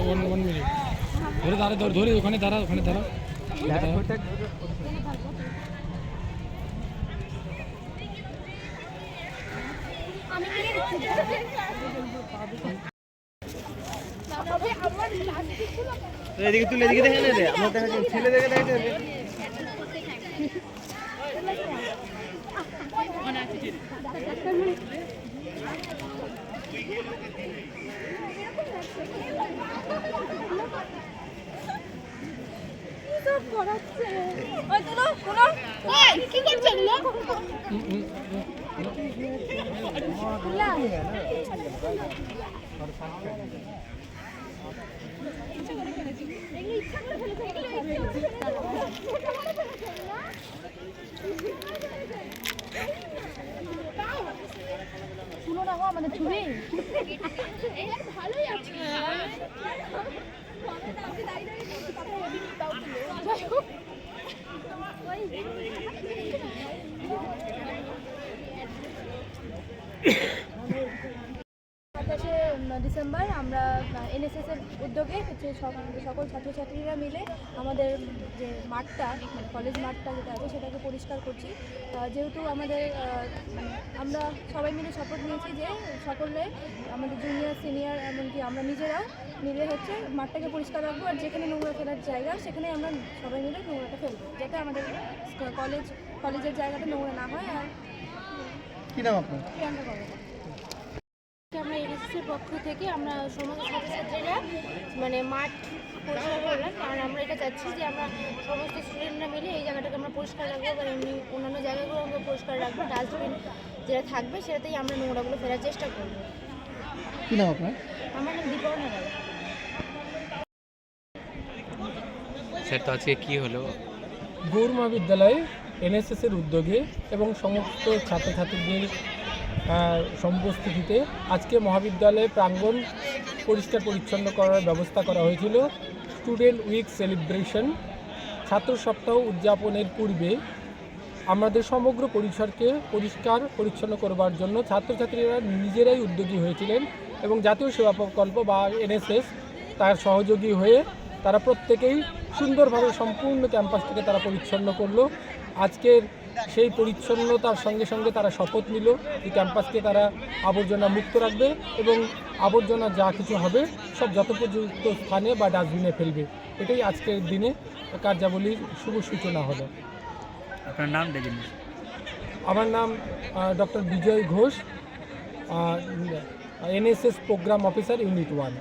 One minute ধরে দাঁড়া ধরে ধরে ওখানে দাঁড়া ওখানে দাঁড়া। এদিকে তুলে এদিকে দেখে নে রে। আমার দেখা ছেলে দেখে দেখে নে। সব করাচ্ছে ওই তুলো তুলো ওই কি করছে এগুলো তুলা এগুলো ইচ্ছা করে ফেলেছে এগুলো ইচ্ছা করে ফেলেছে শুনো না আমাদের ছবি। ভালোই আছে। যাই হোক সাতাশে ডিসেম্বর আমরা এনএসএস এর উদ্যোগে হচ্ছে সক- সকল ছাত্রছাত্রীরা মিলে আমাদের যে মাঠটা মানে কলেজ মাঠটা যেটা আছে সেটাকে পরিষ্কার করছি। যেহেতু আমাদের মানে আমরা সবাই মিলে শপথ নিয়েছি যে সকলে আমাদের জুনিয়র সিনিয়র এমনকি আমরা নিজেরাও মিলে হচ্ছে মাঠটাকে পরিষ্কার রাখব আর যেখানে নোংরা ফেলার জায়গা সেখানে আমরা সবাই মিলে নোংরাটা ফেলব যাতে আমাদের কলেজ কলেজের জায়গাটা নোংরা না হয় আর কি নাম আপনার? প্রিয়াঙ্কা আমরা এনএসএসের পক্ষ থেকে আমরা সমস্ত ছাত্রছাত্রীরা মানে মাঠ পরিষ্কার করলাম কারণ আমরা এটা চাচ্ছি যে আমরা সমস্ত স্টুডেন্টরা মিলে এই জায়গাটাকে আমরা পরিষ্কার রাখব বা এমনি অন্যান্য জায়গাগুলো আমরা পরিষ্কার রাখব। ডাস্টবিন যেটা থাকবে সেটাতেই আমরা নোংরাগুলো ফেরার চেষ্টা করব। কি নাম আপনার? আমার নাম দীপর্ণা রায় স্যার তো আজকে কি হলো? গৌর মহাবিদ্যালয়ে এনএসএসের উদ্যোগে এবং সমস্ত ছাত্রছাত্রীদের সম্পস্থিতিতে আজকে মহাবিদ্যালয়ে প্রাঙ্গণ পরিষ্কার পরিচ্ছন্ন করার ব্যবস্থা করা হয়েছিল। স্টুডেন্ট উইক সেলিব্রেশন ছাত্র সপ্তাহ উদযাপনের পূর্বে আমাদের সমগ্র পরিসরকে পরিষ্কার পরিচ্ছন্ন করবার জন্য ছাত্রছাত্রীরা নিজেরাই উদ্যোগী হয়েছিলেন এবং জাতীয় সেবা প্রকল্প বা এনএসএস তার সহযোগী হয়ে তারা প্রত্যেকেই সুন্দরভাবে সম্পূর্ণ ক্যাম্পাসটিকে তারা পরিচ্ছন্ন করল। আজকের সেই পরিচ্ছন্নতার সঙ্গে সঙ্গে তারা শপথ নিল এই ক্যাম্পাসকে তারা আবর্জনা মুক্ত রাখবে এবং আবর্জনা যা কিছু হবে সব যথোপযুক্ত স্থানে বা ডাস্টবিনে ফেলবে। এটাই আজকের দিনে কার্যাবলীর শুভ সূচনা হলো। আপনার নাম নিন। আমার নাম doctor Bijoy Ghosh NSS programme officer unit one.